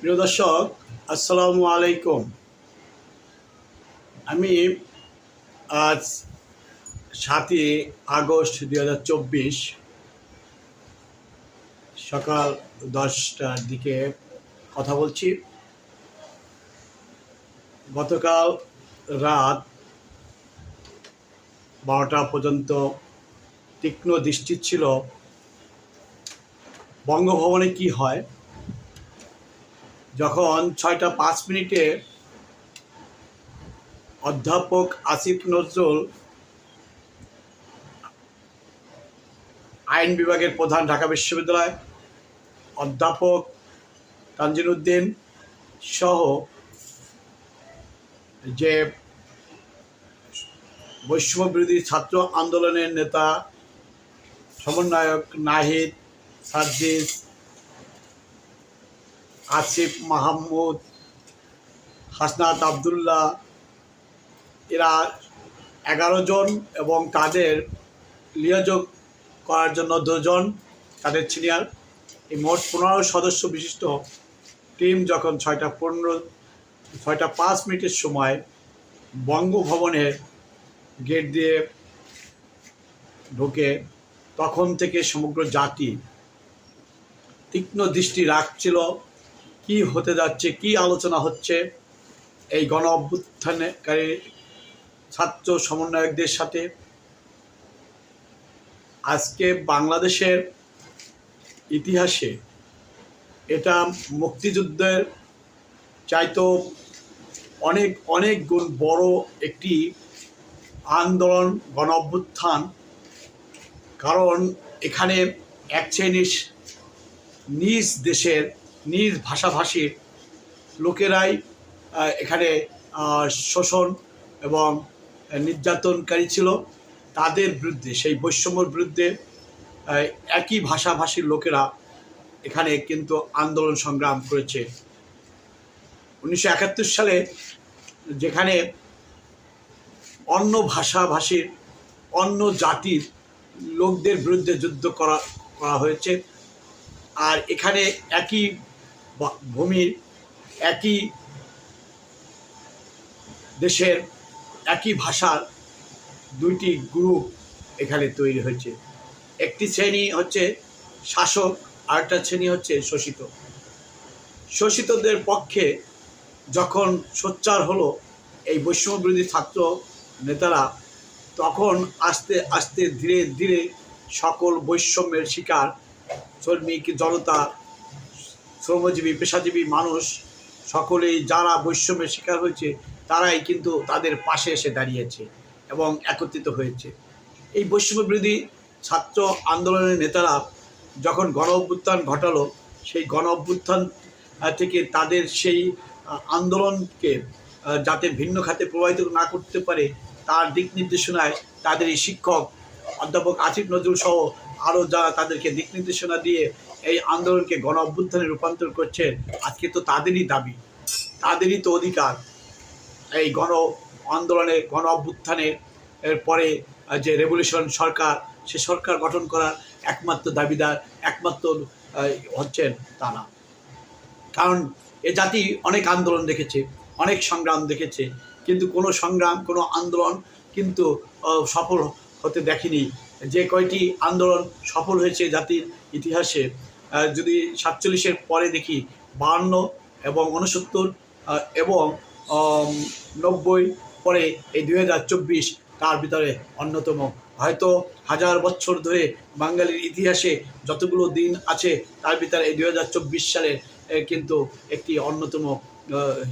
প্রিয় দর্শক, আসসালামু আলাইকুম। আমি আজ সাতই আগস্ট দুই হাজার চব্বিশ, সকাল দশটার দিকে কথা বলছি। গতকাল রাত বারোটা পর্যন্ত তীক্ষ্ণ দৃষ্টি ছিল, বঙ্গভবনে কি হয় যখন ছয়টা পাঁচ মিনিটে অধ্যাপক আসিফ নজরুল আইন বিভাগের প্রধান ঢাকা বিশ্ববিদ্যালয়, অধ্যাপক তানজির উদ্দিন সহ যে বৈষম্য বিরোধী ছাত্র আন্দোলনের নেতা, সমন্বয়ক নাহিদ সার্জিস আসিফ মাহমুদ, হাসনাত আবদুল্লাহ, এরা এগারো জন এবং তাদের লিয়াযোগ করার জন্য দুজন তাদের সিনিয়র এই মোট পনেরো সদস্য বিশিষ্ট টিম যখন ছয়টা পনেরো, ছয়টা পাঁচ মিনিটের সময় বঙ্গভবনের গেট দিয়ে ঢোকে, তখন থেকে সমগ্র জাতি তীক্ষ্ণ দৃষ্টি রাখছিল। কি হতে যাচ্ছে, কি আলোচনা হচ্ছে, এই গণ অভ্যুত্থানকারী ছাত্র সমন্বয়কদের সাথে আজকে বাংলাদেশের ইতিহাসে এটা মুক্তিযুদ্ধের চাইতো অনেক অনেক গুণ বড় একটি আন্দোলন, গণ অভ্যুত্থান। কারণ এখানে এক শ্রেণির নিজ দেশের নিজ ভাষাভাষীর লোকেরাই এখানে শোষণ এবং নির্যাতনকারী ছিল। তাদের বিরুদ্ধে, সেই বৈষম্যর বিরুদ্ধে একই ভাষাভাষীর লোকেরা এখানে কিন্তু আন্দোলন সংগ্রাম করেছে। উনিশশো একাত্তর সালে যেখানে অন্য ভাষাভাষীর, অন্য জাতির লোকদের বিরুদ্ধে যুদ্ধ করা করা হয়েছে, আর এখানে একই ভূমির একই দেশের একই ভাষার দুইটি গ্রুপ এখানে তৈরি হয়েছে। একটি শ্রেণি হচ্ছে শাসক, আরেকটা শ্রেণি হচ্ছে শোষিত। শোষিতদের পক্ষে যখন সোচ্চার হলো এই বৈষম্য বিরোধী ছাত্র নেতারা, তখন আস্তে আস্তে ধীরে ধীরে সকল বৈষম্যের শিকার, শ্রমিক, জনতা শ্রমজীবী, পেশাজীবী মানুষ, সকলেই যারা বৈষম্যের শিকার হয়েছে, তারাই কিন্তু তাদের পাশে এসে দাঁড়িয়েছে এবং একত্রিত হয়েছে। এই বৈষম্য বিরোধী ছাত্র আন্দোলনের নেতারা যখন গণ অভ্যুত্থান ঘটালো, সেই গণ অভ্যুত্থান থেকে তাদের সেই আন্দোলনকে যাতে ভিন্ন খাতে প্রভাবিত না করতে পারে, তার দিক নির্দেশনায় তাদের এই শিক্ষক, অধ্যাপক আসিফ নজরুল সহ আরও যারা তাদেরকে দিক নির্দেশনা দিয়ে এই আন্দোলনকে গণ অভ্যুত্থানে রূপান্তর করছে, আজকে তো তাদেরই দাবি, তাদেরই তো অধিকার। এই গণ আন্দোলনে, গণ অভ্যুত্থানের এর পরে যে রেভলিউশন সরকার, সে সরকার গঠন করার একমাত্র দাবিদার, একমাত্র হচ্ছেন তারা। কারণ এ জাতি অনেক আন্দোলন দেখেছে, অনেক সংগ্রাম দেখেছে, কিন্তু কোনো সংগ্রাম, কোনো আন্দোলন কিন্তু সফল হতে দেখেনি। যে কয়টি আন্দোলন সফল হয়েছে জাতির ইতিহাসে যদি সাতচল্লিশের পরে দেখি বাহান্ন এবং উনসত্তর এবং নব্বই পরে এই দুই হাজার চব্বিশ তার ভিতরে অন্যতম। হয়তো হাজার বছর ধরে বাঙালির ইতিহাসে যতগুলো দিন আছে তার ভিতরে এই দুই হাজার চব্বিশ সালে এ, কিন্তু একটি অন্যতম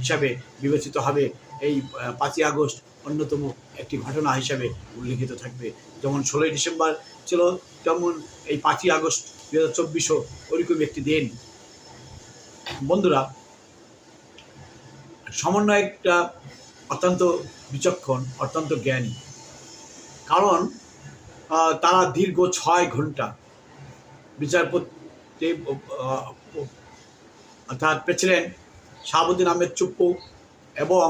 হিসাবে বিবেচিত হবে। এই পাঁচই আগস্ট অন্যতম একটি ঘটনা হিসাবে উল্লেখিত থাকবে। যেমন ষোলোই ডিসেম্বর ছিল তেমন এই পাঁচই আগস্ট দু হাজার চব্বিশও ওরকম একটি দিন। বন্ধুরা সমন্বয়কটা অত্যন্ত বিচক্ষণ, অত্যন্ত জ্ঞানী। কারণ তারা দীর্ঘ ছয় ঘণ্টা বিচারপতি অর্থাৎ প্রেসিডেন্ট শাহাবুদ্দিন আহমেদ চুপ্পু এবং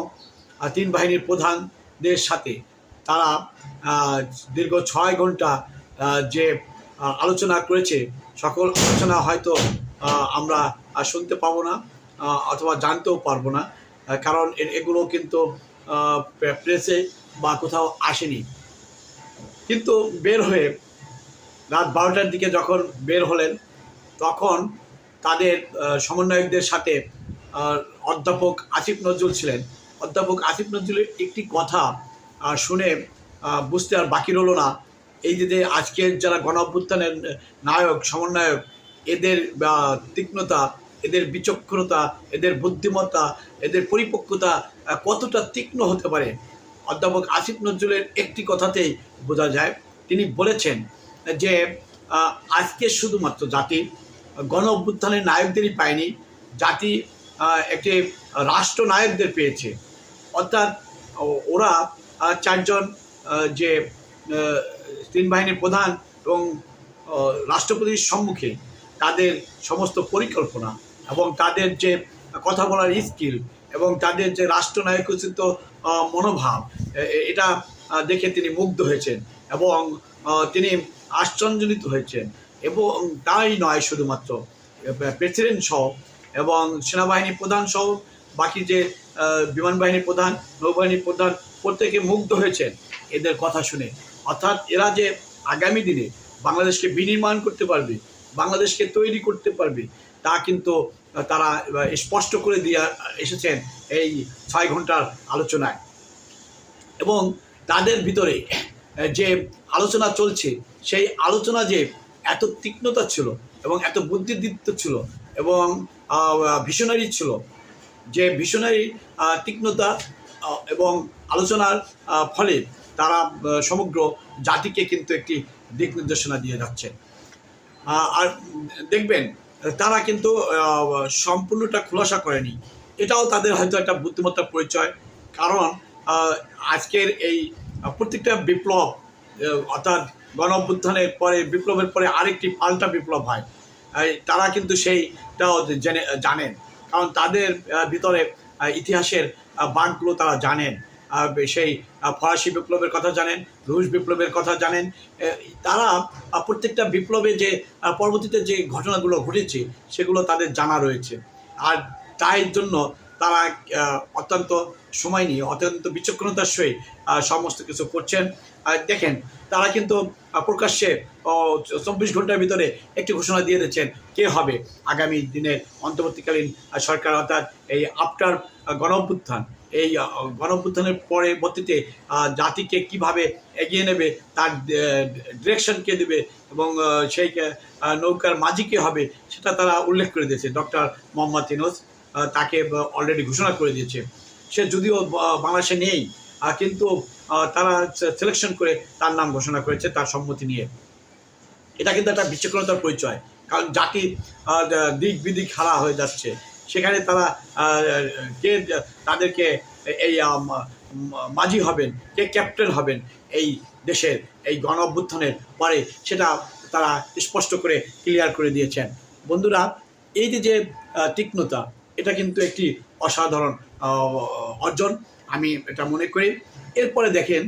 তিন বাহিনীর প্রধানদের সাথে তারা দীর্ঘ ছয় ঘণ্টা যে আলোচনা করেছে। সকল আলোচনা হয়তো আমরা শুনতে পাবো না অথবা জানতেও পারব না কারণ এগুলো কিন্তু প্রেসে বা কোথাও আসেনি। কিন্তু বের হয়ে রাত বারোটার দিকে যখন বের হলেন, তখন তাদের সমন্বয়কদের সাথে অধ্যাপক আসিফ নজরুল ছিলেন। অধ্যাপক আসিফ নজরুলের একটি কথা শুনে বুঝতে আর বাকি রইল না। এই যে আজকের যারা গণ অভ্যুত্থানের নায়ক, সমন্বয়ক, এদের তীক্ষ্ণতা, এদের বিচক্ষণতা, এদের বুদ্ধিমত্তা, এদের পরিপক্কতা কতটা তীক্ষ্ণ হতে পারে? অধ্যাপক আসিফ নজরুলের একটি কথাতেই বোঝা যায়। তিনি বলেছেন যে আজকে শুধুমাত্র জাতি, গণ অভ্যুত্থানের নায়কদেরই পায়নি, জাতি একটি রাষ্ট্রনায়কদের পেয়েছে। অর্থাৎ ওরা চারজন যে তিন বাহিনীর প্রধান এবং রাষ্ট্রপতির সম্মুখে তাদের সমস্ত পরিকল্পনা এবং তাদের যে কথা বলার স্কিল এবং তাদের যে রাষ্ট্রনায়কোচিত মনোভাব এটা দেখে তিনি মুগ্ধ হয়েছেন এবং তিনি আশ্চর্যজনিত হয়েছেন এবং তাই নয় শুধুমাত্র প্রেসিডেন্ট সহ এবং সেনাবাহিনী প্রধান সহ বাকি যে বিমান বাহিনী প্রধান নৌবাহিনী প্রধান প্রত্যেকে মুগ্ধ হয়েছেন। এদের কথা শুনে অর্থাৎ এরা যে আগামী দিনে বাংলাদেশকে বিনির্মাণ করতে পারবে, বাংলাদেশকে তৈরি করতে পারবে, তা কিন্তু তারা স্পষ্ট করে দিয়ে এসেছেন এই ছয় ঘণ্টার আলোচনায়। এবং তাদের ভিতরে যে আলোচনা চলছে, সেই আলোচনা যে এত তীক্ষ্ণতা ছিল এবং এত বুদ্ধিদীপ্ত ছিল এবং ভিশনারি ছিল, যে ভিশনারি তীক্ষ্ণতা এবং আলোচনার ফলে তারা সমগ্র জাতিকে কিন্তু একটি দিক নির্দেশনা দিয়ে যাচ্ছে। আর দেখবেন তারা কিন্তু সম্পূর্ণটা খোলাসা করেনি। এটাও তাদের হয়তো একটা বুদ্ধিমত্তার পরিচয়। কারণ আজকের এই প্রত্যেকটা বিপ্লব অর্থাৎ গণ অভ্যুত্থানের পরে বিপ্লবের পরে আরেকটি পাল্টা বিপ্লব হয়। তারা কিন্তু সেইটাও জেনে জানেন। কারণ তাদের ভিতরে ইতিহাসের আহ, বাঁকগুলো তারা জানেন। সেই ফরাসি বিপ্লবের কথা জানেন, রুশ বিপ্লবের কথা জানেন তারা প্রত্যেকটা বিপ্লবে যে পরবর্তীতে যে ঘটনাগুলো ঘটেছে, সেগুলো তাদের জানা রয়েছে। আর তাই জন্য তারা অত্যন্ত সময় নিয়ে, অত্যন্ত বিচক্ষণতার সহিত সমস্ত কিছু করছেন। দেখেন, তারা কিন্তু প্রকাশ্যে চব্বিশ ঘণ্টার ভিতরে একটি ঘোষণা দিয়ে দিচ্ছেন কে হবে? আগামী দিনের অন্তর্বর্তীকালীন সরকার অর্থাৎ এই আফটার গণ এই আহ, গণ অভ্যুত্থানের পরবর্তীতে জাতিকে কীভাবে এগিয়ে নেবে তার ডিরেকশন কে দেবে এবং সেই নৌকার মাঝি কে হবে সেটা তারা উল্লেখ করে দিয়েছে। ডক্টর মোহাম্মদ ইনোস তাকে অলরেডি ঘোষণা করে দিয়েছে। সে যদিও বাংলাদেশে নেই কিন্তু তারা সিলেকশন করে তার নাম ঘোষণা করেছে তার সম্মতি নিয়ে। এটা কিন্তু একটা বিচক্ষণতার পরিচয় কারণ জাতি দিক বিদিক হারা হয়ে যাচ্ছে। সেখানে তারা কে তাদেরকে এই মাঝি হবেন, কে ক্যাপ্টেন হবেন এই দেশের, এই গণ অভ্যুত্থানের পরে সেটা তারা স্পষ্ট করে ক্লিয়ার করে দিয়েছেন। বন্ধুরা, এই যে যে তীক্ষ্ণতা, এটা কিন্তু একটি অসাধারণ অর্জন, আমি এটা মনে করি। এরপরে দেখেন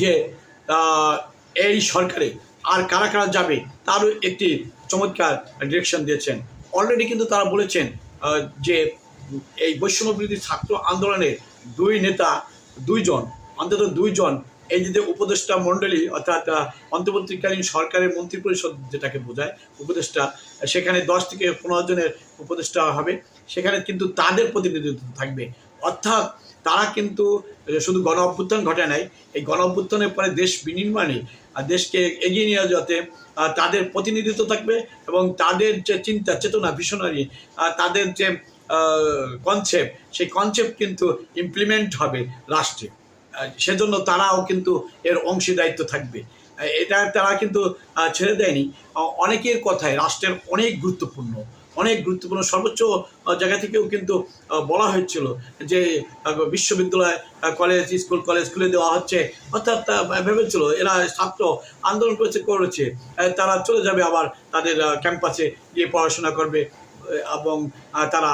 যে এই সরকারে আর কারা কারা যাবে, তারও একটি চমৎকার ডিরেকশন দিয়েছেন। অলরেডি কিন্তু তারা বলেছেন যে এই বৈষম্য বিরোধী ছাত্র আন্দোলনের দুই নেতা, দুইজন, অন্তত দুইজন, এই যে উপদেষ্টা মণ্ডলী, অর্থাৎ অন্তর্বর্তীকালীন সরকারের মন্ত্রী পরিষদ যেটাকে বোঝায়, উপদেষ্টা, সেখানে দশ থেকে পনেরো জনের উপদেষ্টা হবে, সেখানে কিন্তু তাদের প্রতিনিধিত্ব থাকবে। অর্থাৎ তারা কিন্তু শুধু গণ অভ্যুত্থান ঘটে নাই, এই গণ অভ্যুত্থানের পরে দেশ বিনির্মাণে দেশকে এগিয়ে নিয়ে যাতে তাদের প্রতিনিধিত্ব থাকবে এবং তাদের যে চিন্তা, চেতনা ভিশনারি তাদের যে কনসেপ্ট সেই কনসেপ্ট কিন্তু ইমপ্লিমেন্ট হবে রাষ্ট্রে। সেজন্য তারাও কিন্তু এর অংশীদারিত্ব থাকবে। এটা তারা কিন্তু ছেড়ে দেয়নি। অনেকের কথায় রাষ্ট্রের অনেক গুরুত্বপূর্ণ। অনেক গুরুত্বপূর্ণ, সর্বোচ্চ জায়গা থেকেও কিন্তু বলা হয়েছিল যে বিশ্ববিদ্যালয় কলেজ স্কুল কলেজ খুলে দেওয়া হচ্ছে। অর্থাৎ ভেবেছিল, এরা ছাত্র আন্দোলন করেছে করেছে। তারা চলে যাবে আবার তাদের ক্যাম্পাসে গিয়ে পড়াশোনা করবে এবং তারা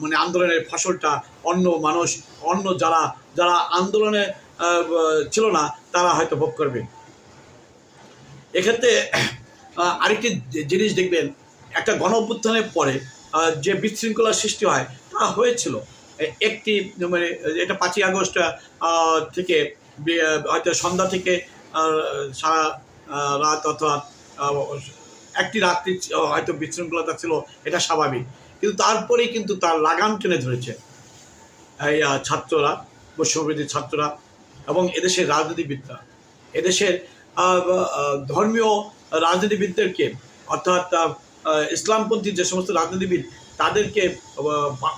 মানে আন্দোলনের ফসলটা অন্য মানুষ, অন্য যারা যারা আন্দোলনে ছিল না, তারা হয়তো ভোগ করবে। এক্ষেত্রে আরেকটি জিনিস দেখবেন একটা গণ অভ্যুত্থানের পরে যে বিশৃঙ্খলার সৃষ্টি হয়, তা হয়েছিল। একটি মানে এটা পাঁচই আগস্ট থেকে হয়তো সন্ধ্যা থেকে সারা রাত অথবা একটি রাত্রি, হয়তো বিশৃঙ্খলতা ছিল, এটা স্বাভাবিক। কিন্তু তারপরেই কিন্তু তার লাগাম টেনে ধরেছে, এই ছাত্ররা, বৈষম্যবিরোধী ছাত্ররা এবং এদেশের রাজনীতিবিদরা। এদেশের ধর্মীয় রাজনীতিবিদদেরকে অর্থাৎ ইসলামপন্থী যে সমস্ত রাজনীতিবিদ, তাদেরকে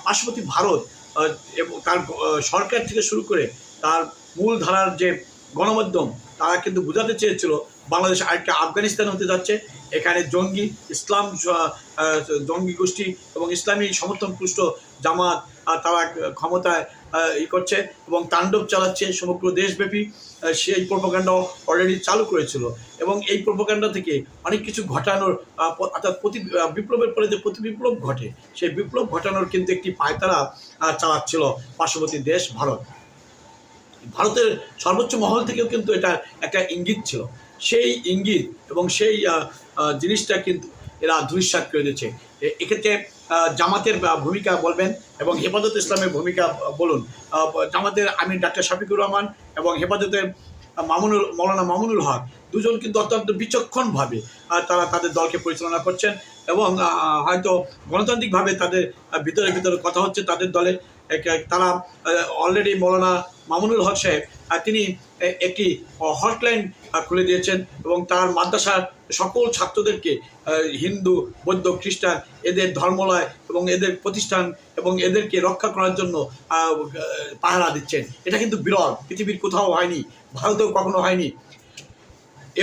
পার্শ্ববর্তী ভারত এবং তার সরকার থেকে শুরু করে তার মূল ধারার যে গণমাধ্যম, তারা কিন্তু বোঝাতে চেয়েছিল বাংলাদেশ আরেকটা আফগানিস্তান হতে যাচ্ছে। এখানে জঙ্গি ইসলাম জঙ্গি গোষ্ঠী এবং ইসলামী সমর্থন পুষ্ট জামাত তারা ক্ষমতায় ই করছে এবং তাণ্ডব চালাচ্ছে সমগ্র দেশব্যাপী। সেই প্রোপাগান্ডা অলরেডি চালু করেছিল। এবং এই প্রোপাগান্ডা থেকে অনেক কিছু ঘটানোর অর্থাৎ প্রতি বিপ্লবের পরে যে প্রতি বিপ্লব ঘটে, সেই বিপ্লব ঘটানোর কিন্তু একটি পায়তারা চালাচ্ছিল পার্শ্ববর্তী দেশ ভারত। ভারতের সর্বোচ্চ মহল থেকেও কিন্তু এটা একটা ইঙ্গিত ছিল। সেই ইঙ্গিত এবং সেই জিনিসটা কিন্তু এরা ধূলিসাৎ করে দিচ্ছে। এ- এক্ষেত্রে জামাতের ভূমিকা বলবেন এবং হেফাজত ইসলামের ভূমিকা বলুন। জামাতের আমির ডাক্তার শফিকুর রহমান এবং হেফাজতের মামুনুল, মৌলানা মামুনুল হক দুজন কিন্তু অত্যন্ত বিচক্ষণভাবে তারা তাদের দলকে পরিচালনা করছেন এবং হয়তো গণতান্ত্রিকভাবে তাদের ভিতরে ভিতরে কথা হচ্ছে তাদের দলে। তারা অলরেডি মৌলানা মামুনুল হক সাহেব তিনি একটি হটলাইন খুলে দিয়েছেন এবং তার মাদ্রাসার সকল ছাত্রদেরকে হিন্দু, বৌদ্ধ, খ্রিস্টান, এদের ধর্মলয় এবং এদের প্রতিষ্ঠান এবং এদেরকে রক্ষা করার জন্য পাহারা দিচ্ছেন। এটা কিন্তু বিরল, পৃথিবীর কোথাও হয়নি, ভারতেও কখনো হয়নি।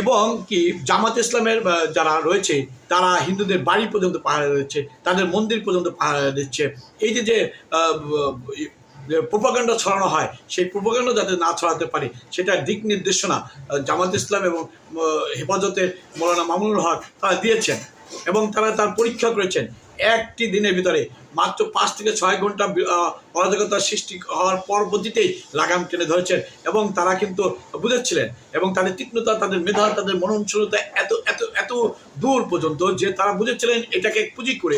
এবং কি, জামাত ইসলামের যারা রয়েছে, তারা হিন্দুদের বাড়ি পর্যন্ত পাহারা দিচ্ছে, তাদের মন্দির পর্যন্ত পাহারা দিচ্ছে। এই যে যে প্রোপাগান্ডা ছড়ানো হয়, সেই প্রোপাগান্ডা যাতে না ছড়াতে পারে, সেটা দিক নির্দেশনা জামাত ইসলাম এবং হেফাজতের মৌলানা মামুনুল হক তারা দিয়েছেন এবং তারা তার পরীক্ষা করেছেন। একটি দিনের ভিতরে মাত্র পাঁচ থেকে ছয় ঘণ্টা অরাজকতার সৃষ্টি হওয়ার পরবর্তীতেই লাগাম টেনে ধরেছেন এবং তারা কিন্তু বুঝেছিলেন এবং তাদের তীক্ষ্ণতা তাদের মেধা তাদের মননশীলতা এত এত এত দূর পর্যন্ত যে তারা বুঝেছিলেন এটাকে পুঁজি করে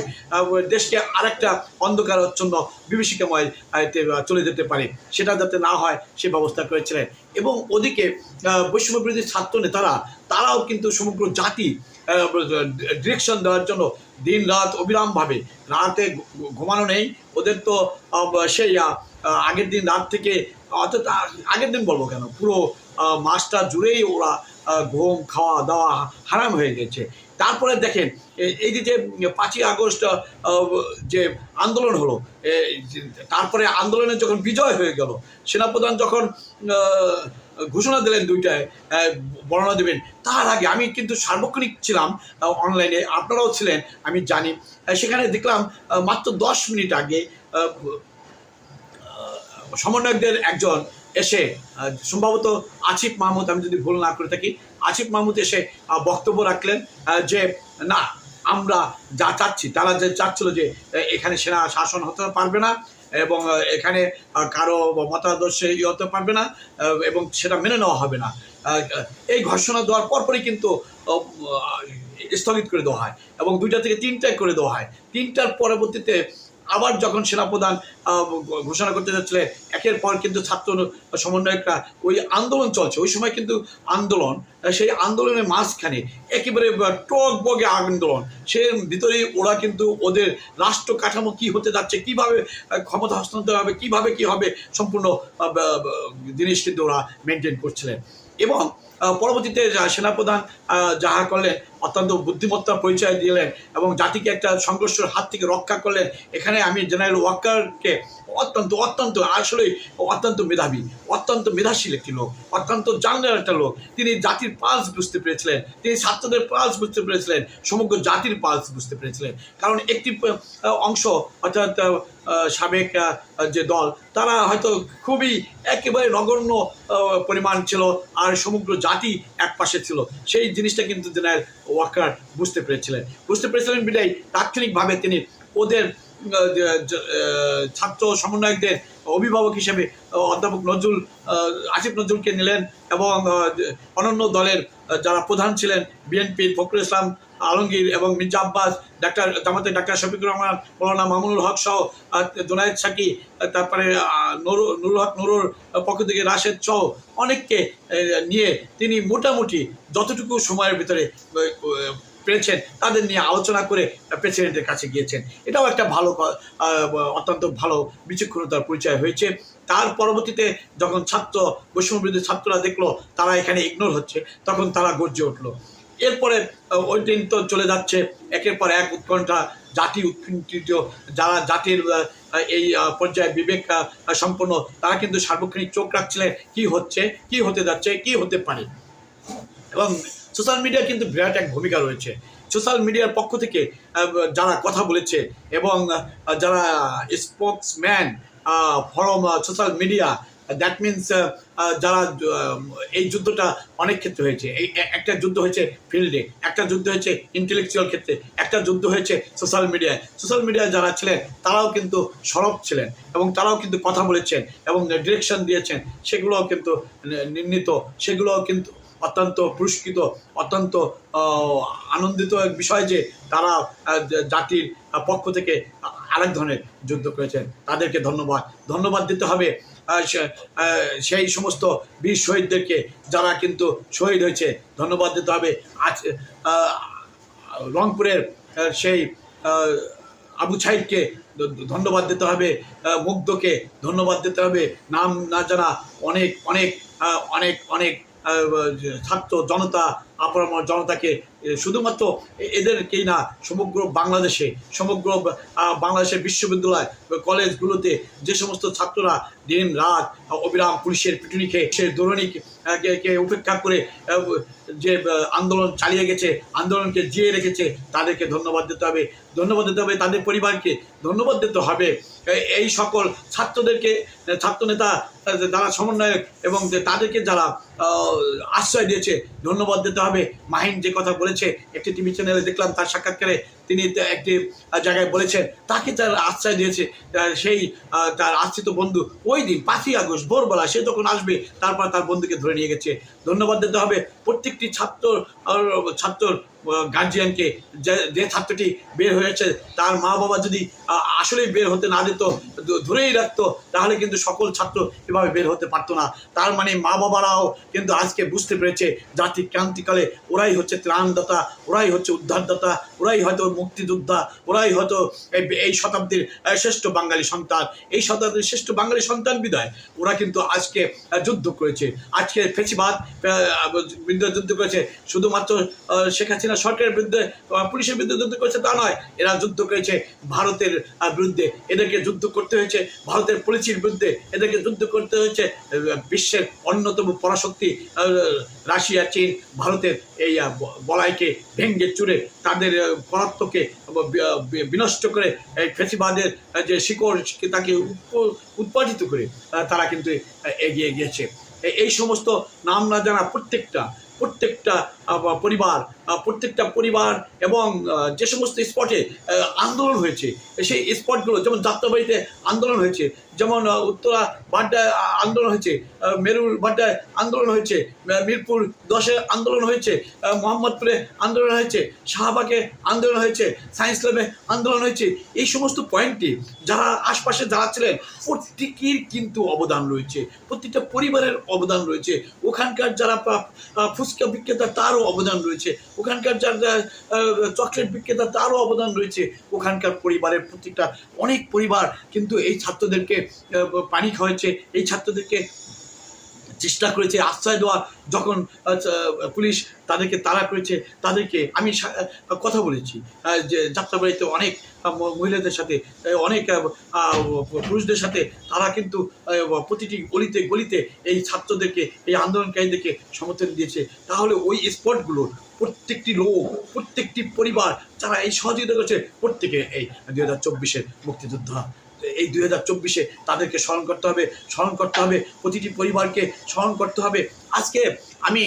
দেশকে আরেকটা অন্ধকারচ্ছন্ন বিভীষিকাময় আহ, তে, আহ, চলে যেতে পারে। সেটা যাতে না হয় সে ব্যবস্থা করেছিলেন। এবং ওদিকে আহ, বৈষম্য বিরোধী ছাত্র নেতারা তারাও কিন্তু সমগ্র জাতি ডিরেকশন দেওয়ার জন্য দিন রাত অবিরামভাবে। রাতে ঘুমানো নেই। ওদের তো সেই আগের দিন রাত থেকে অর্থাৎ আগের দিন বলব কেন? পুরো মাসটা জুড়েই ওরা ঘুম, খাওয়া, দাওয়া হারাম হয়ে গেছে। তারপরে দেখেন এই যে পাঁচই আগস্ট যে আন্দোলন হলো তারপরে আন্দোলনে যখন বিজয় হয়ে গেল, সেনাপ্রধান যখন ঘোষণা দিলেন দুইটায় বর্ণনা দেবেন। তার আগে আমি কিন্তু সার্বক্ষণিক ছিলাম অনলাইনে আপনারাও ছিলেন, আমি জানি। সেখানে দেখলাম মাত্র দশ মিনিট আগে সমন্বয়কদের একজন এসে সম্ভবত আসিফ মাহমুদ, আমি যদি ভুল না করে থাকি আসিফ মাহমুদ এসে বক্তব্য রাখলেন যে, না, আমরা যা চাচ্ছি, তারা যে চাচ্ছিল যে এখানে সেনা শাসন হতে পারবে না এবং এখানে কারও মতাদর্শে ই হতে পারবে না এবং সেটা মেনে নেওয়া হবে না। এই ঘোষণা দেওয়ার পরপরই কিন্তু স্থগিত করে দেওয়া হয় এবং দুইটা থেকে তিনটায় করে দেওয়া হয়। তিনটার পরবর্তীতে আবার যখন সেনাপ্রধান ঘোষণা করতে যাচ্ছিলেন, একের পর কিন্তু ছাত্র সমন্বয়করা ওই আন্দোলন চলছে। ওই সময় কিন্তু আন্দোলন, সেই আন্দোলনের মাঝখানে একেবারে টক বগে আন্দোলন। সে ভিতরে ওরা কিন্তু ওদের রাষ্ট্র কাঠামো কি হতে যাচ্ছে, কীভাবে ক্ষমতা হস্তান্তর হবে, কীভাবে কি হবে, সম্পূর্ণ জিনিস কিন্তু ওরা মেনটেন করছিলেন। এবং পরবর্তীতে সেনাপ্রধান যাহা করলেন, অত্যন্ত বুদ্ধিমত্তার পরিচয় দিলেন এবং জাতিকে একটা সংঘর্ষের হাত থেকে রক্ষা করলেন। এখানে আমি জেনারেল ওয়াকারকে অত্যন্ত অত্যন্ত আসলে অত্যন্ত মেধাবী, অত্যন্ত মেধাশীল একটি লোক, অত্যন্ত জানলেন একটা লোক। তিনি জাতির পালস বুঝতে পেরেছিলেন, তিনি ছাত্রদের পালস বুঝতে পেরেছিলেন, সমগ্র জাতির পালস বুঝতে পেরেছিলেন। কারণ একটি অংশ অর্থাৎ সাবেক যে দল, তারা হয়তো খুবই একেবারে নগণ্য পরিমাণ ছিল আর সমগ্র জাতি এক পাশে ছিল। সেই জিনিসটা কিন্তু জেনারেল ওয়াকার বুঝতে পেরেছিলেন। বুঝতে পেরেছিলেন বিদায়, তাৎক্ষণিকভাবে তিনি ওদের ছাত্র সমন্বয়কদের অভিভাবক হিসেবে অধ্যাপক নজরুল আসিফ নজরুলকে নিলেন এবং অনন্য দলের যারা প্রধান ছিলেন বিএনপির ফখরুল ইসলাম, আলমগীর এবং মির্জা আব্বাস, ডাক্তার, জামাতে ডাক্তার শফিকুর রহমান, মৌলানা মামুনুল হক সহ জোনায়েদ সাকি তারপরে নুরুল হক নুরুর পক্ষ থেকে রাশেদ সহ অনেককে নিয়ে তিনি মোটামুটি যতটুকু সময়ের ভিতরে পেরেছেন তাদের নিয়ে আলোচনা করে প্রেসিডেন্টের কাছে গিয়েছেন। এটাও একটা ভালো অত্যন্ত ভালো বিচক্ষণতার পরিচয় হয়েছে। তার পরবর্তীতে যখন ছাত্র বৈষম্য ছাত্ররা দেখল, তারা এখানে ইগনোর হচ্ছে, তখন তারা গর্জে উঠল। এরপরে ওই দিন তো চলে যাচ্ছে, একের পর এক উৎকণ্ঠা, জাতি উৎকণ্ঠিত, যারা জাতির এই পর্যায়ে বিবেক সম্পন্ন, তারা কিন্তু সার্বক্ষণিক চোখ রাখছিলেন, কি হচ্ছে, কি হতে যাচ্ছে, কি হতে পারে। এবং সোশ্যাল মিডিয়ার কিন্তু বিরাট এক ভূমিকা রয়েছে। সোশ্যাল মিডিয়ার পক্ষ থেকে যারা কথা বলেছে এবং যারা spokesman from social media that means যারা এই যুদ্ধটা অনেক ক্ষেত্রে হয়েছে। এই একটা যুদ্ধ হয়েছে ফিল্ডে একটা যুদ্ধ হয়েছে ইন্টেলেকচুয়াল ক্ষেত্রে, একটা যুদ্ধ হয়েছে সোশ্যাল মিডিয়ায় সোশ্যাল মিডিয়ায় যারা ছিলেন, তারাও কিন্তু সরব ছিলেন এবং তারাও কিন্তু কথা বলেছেন এবং ডিরেকশন দিয়েছেন। সেগুলোও কিন্তু নির্ণীত, সেগুলোও কিন্তু অত্যন্ত পুরস্কৃত, অত্যন্ত আনন্দিত এক বিষয় যে তারা জাতির পক্ষ থেকে আরেক ধরনের যুদ্ধ করেছেন। তাদেরকে ধন্যবাদ। ধন্যবাদ দিতে হবে সেই সমস্ত বীর শহীদদেরকে যারা কিন্তু শহীদ হয়েছে। ধন্যবাদ দিতে হবে। আজ রংপুরের সেই আবু ছাইদকে ধন্যবাদ দিতে হবে। মুগ্ধকে ধন্যবাদ দিতে হবে। নাম না জানা অনেক অনেক অনেক অনেক ছাত্র জনতা, আপামর জনতাকে শুধুমাত্র এদেরকেই না, সমগ্র বাংলাদেশে, সমগ্র বাংলাদেশের বিশ্ববিদ্যালয়, কলেজগুলোতে যে সমস্ত ছাত্ররা দিন রাত অবিরাম পুলিশের পিটুনি খেয়ে সে দৌড়নিকে কে উপেক্ষা করে যে আন্দোলন চালিয়ে গেছে, আন্দোলনকে জিয়ে রেখেছে, তাদেরকে ধন্যবাদ দিতে হবে। ধন্যবাদ দিতে হবে তাদের পরিবারকে, ধন্যবাদ দিতে হবে। এই সকল ছাত্রদেরকে, ছাত্রনেতা যারা সমন্বয়ক এবং তাদেরকে যারা আশ্রয় দিয়েছে, ধন্যবাদ দিতে হবে। মাহিন যে কথা বলেছে, একটি টিভি চ্যানেলে দেখলাম, তার সাক্ষাৎকারে তিনি একটি জায়গায় বলেছেন, তাকে তার আশ্রয় দিয়েছে সেই তার আশ্রিত বন্ধু ওই দিন, পাঁচই আগস্ট, ভোরবেলা সে তখন আসবে, তারপর তার বন্ধুকে ধরে নিয়ে গেছে। ধন্যবাদ দিতে হবে প্রত্যেকটি ছাত্র ছাত্র গার্জিয়ানকে যে ছাত্রটি বের হয়েছে, তার মা বাবা যদি আসলেই বের হতে না দিত ধরেই রাখতো, তাহলে কিন্তু সকল ছাত্র এভাবে বের হতে পারতো না। তার মানে মা বাবারাও কিন্তু আজকে বুঝতে পেরেছে, জাতি ক্রান্তিকালে ওরাই হচ্ছে ত্রাণদাতা, ওরাই হচ্ছে উদ্ধারদাতা, ওরাই হয়তো মুক্তিযোদ্ধা, ওরাই হয়তো এই- শতাব্দীর শ্রেষ্ঠ বাঙালি সন্তান। এই শতাব্দীর শ্রেষ্ঠ বাঙালি সন্তান বিদায়। ওরা কিন্তু আজকে যুদ্ধ করেছে। আজকে ফেসিবাদ যুদ্ধ করেছে। শুধুমাত্র শেখ সরকারের বিরুদ্ধে পুলিশের বিরুদ্ধে যুদ্ধ করেছে তা নয়। এরা যুদ্ধ করেছে ভারতের বিরুদ্ধে। এদেরকে যুদ্ধ করতে হয়েছে ভারতের পুলিশের বিরুদ্ধে। এদেরকে যুদ্ধ করতে হয়েছে বিশ্বের অন্যতম পরাশক্তি রাশিয়া, চীন, ভারতের এই বলাইকে ভেঙ্গে চুরে তাদের পরাত্মকে বিনষ্ট করে, এই ফেসিবাদের যে শিকড় তাকে উৎপাদিত করে তারা কিন্তু এগিয়ে গিয়েছে। এই সমস্ত নাম না জানা প্রত্যেকটা প্রত্যেকটা পরিবার প্রত্যেকটা পরিবার এবং যে সমস্ত স্পটে আন্দোলন হয়েছে, সেই স্পটগুলো যেমন যাত্রাবাড়িতে আন্দোলন হয়েছে, যেমন উত্তরা বাড্ডায় আন্দোলন হয়েছে মেরুর বাড্ডায় আন্দোলন হয়েছে মিরপুর দশে আন্দোলন হয়েছে মোহাম্মদপুরে আন্দোলন হয়েছে, শাহবাগে আন্দোলন হয়েছে, সায়েন্স ল্যাবে আন্দোলন হয়েছে, এই সমস্ত পয়েন্টে যারা আশপাশে যারা ছিলেন, প্রত্যেকের কিন্তু অবদান রয়েছে, প্রত্যেকটা পরিবারের অবদান রয়েছে, ওখানকার যারা ফুচকা বিক্রেতা, তারও অবদান রয়েছে ওখানকার যারা চকলেট বিক্রেতা তারও অবদান রয়েছে। ওখানকার পরিবারের প্রতিটা, অনেক পরিবার কিন্তু এই ছাত্রদেরকে পানি খাওয়াচ্ছে। এই ছাত্রদেরকে চেষ্টা করেছে, আশ্রয় দেওয়া। যখন পুলিশ তাদেরকে তাড়া করেছে, তাদেরকে আমি কথা বলেছি যে যাত্রাবাড়িতে অনেক মহিলাদের সাথে অনেক পুরুষদের সাথে তারা কিন্তু প্রতিটি গলিতে গলিতে এই ছাত্রদেরকে, এই আন্দোলনকারীদেরকে সমর্থন দিয়েছে। তাহলে ওই স্পটগুলোর প্রত্যেকটি লোক, প্রত্যেকটি পরিবার যারা এই সহযোগিতা করছে, প্রত্যেকে এই দুই হাজার চব্বিশের মুক্তিযোদ্ধা। এই দুই হাজার চব্বিশে তাদেরকে স্মরণ করতে হবে, স্মরণ করতে হবে, প্রতিটি পরিবারকে স্মরণ করতে হবে। আজকে আমি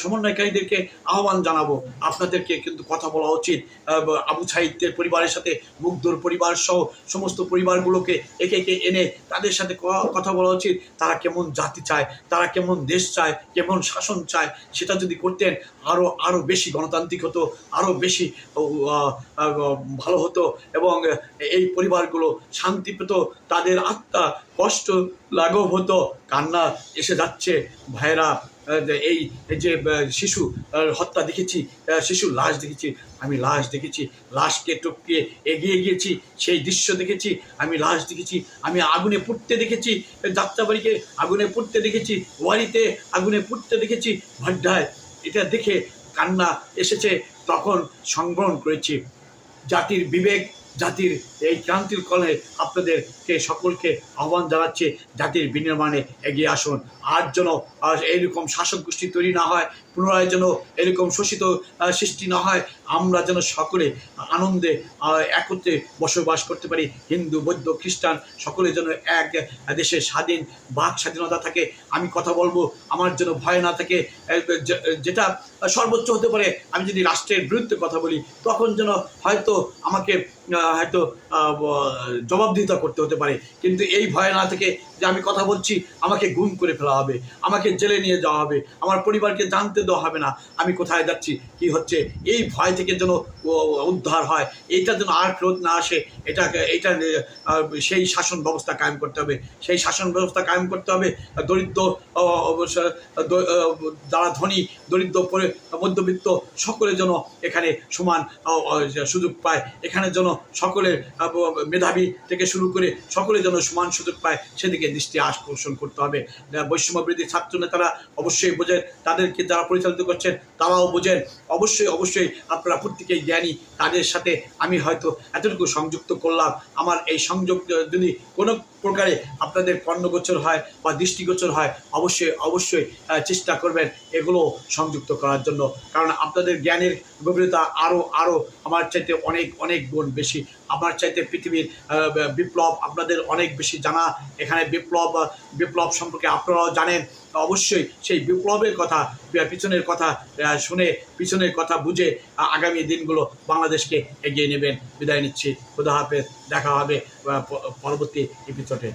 সমন্বয়কারীদেরকে আহ্বান জানাব। আপনাদেরকে কিন্তু কথা বলা উচিত। আবু সাহিত্যের পরিবারের সাথে, মুগ্ধর পরিবার সহ সমস্ত পরিবারগুলোকে একে একে এনে তাদের সাথে কথা বলা উচিত। তারা কেমন জাতি চায়, তারা কেমন দেশ চায়, কেমন শাসন চায়, সেটা যদি করতেন আরও আরও বেশি গণতান্ত্রিক হতো আরও বেশি ভালো হতো এবং এই পরিবারগুলো শান্তি পেত, তাদের আত্মা কষ্ট লাঘব হতো, কান্না এসে যাচ্ছে ভাইরা এই যে শিশু হত্যা দেখেছি শিশু লাশ দেখেছি, আমি লাশ দেখেছি, লাশকে টপকিয়ে এগিয়ে গিয়েছি, সেই দৃশ্য দেখেছি, আমি লাশ দেখেছি, আমি আগুনে পুড়তে দেখেছি, যাত্রাবাড়িকে আগুনে পুড়তে দেখেছি, ওয়ারিতে আগুনে পুড়তে দেখেছি, ভাড্ডায় এটা দেখে কান্না এসেছে, তখন সংগ্রহণ করেছি। জাতির বিবেক জাতির এই ক্রান্তির কলে আপনাদেরকে সকলকে আহ্বান জানাচ্ছে, জাতির বিনির্মাণে এগিয়ে আসুন। আর যেন এইরকম শাসক গোষ্ঠী তৈরি না হয় পুনরায় যেন এরকম শোষিত সৃষ্টি না হয়, আমরা যেন সকলে আনন্দে একত্রে বসবাস করতে পারি। হিন্দু, বৌদ্ধ, খ্রিস্টান, সকলে যেন এক দেশে স্বাধীন, বাক স্বাধীনতা থাকে। আমি কথা বলব, আমার যেন ভয় না থাকে। যেটা সর্বোচ্চ হতে পারে, আমি যদি রাষ্ট্রের বিরুদ্ধে কথা বলি, তখন যেন হয়তো আমাকে হয়তো জবাবদিহিতা করতে হতে পারে। কিন্তু এই ভয় না থেকে যে আমি কথা বলছি, আমাকে গুম করে ফেলা হবে, আমাকে জেলে নিয়ে যাওয়া হবে, আমার পরিবারকে জানতে দেওয়া হবে না। আমি কোথায় যাচ্ছি? কি হচ্ছে? এই ভয় থেকে যেন উদ্ধার হয়। এইটা যেন আর ফেরত না আসে এটা আহ, সেই শাসন ব্যবস্থা কায়েম করতে হবে। সেই শাসন ব্যবস্থা কায়েম করতে হবে। দরিদ্র যারা ধনী দরিদ্র মধ্যবিত্ত সকলে যেন এখানে সমান সুযোগ পায়। এখানে যেন সকলে মেধাবী থেকে শুরু করে সকলে যেন সমান সুযোগ পায় সেদিকে দৃষ্টি আকর্ষণ করতে হবে। বৈষম্যবৃদ্ধি ছাত্র নেতারা অবশ্যই বোঝেন তাদেরকে যারা পরিচালিত করছেন তারাও বোঝেন। অবশ্যই অবশ্যই আপনারা প্রত্যেকেই জ্ঞানী, তাদের সাথে আমি হয়তো এতটুকু সংযুক্ত করলাম। আমার এই সংযোগ, যদি কোনো প্রকারে আপনাদের কর্ণগোচর হয় বা দৃষ্টিগোচর হয়, অবশ্যই অবশ্যই চেষ্টা করবেন এগুলো সংযুক্ত করার জন্য। কারণ আপনাদের জ্ঞানের গভীরতা আরও আরও আমার চাইতে অনেক অনেক গুণ বেশি। আমার চাইতে পৃথিবীর বিপ্লব আপনাদের অনেক বেশি জানা। এখানে বিপ্লব বিপ্লব সম্পর্কে আপনারাও জানেন। অবশ্যই সেই বিপ্লবের কথা, পিছনের কথা শুনে, পিছনের কথা বুঝে আগামী দিনগুলো বাংলাদেশকে এগিয়ে নেবেন। বিদায় নিচ্ছি। খুদা হাফেজ। দেখা হবে পরবর্তী এপিসোডে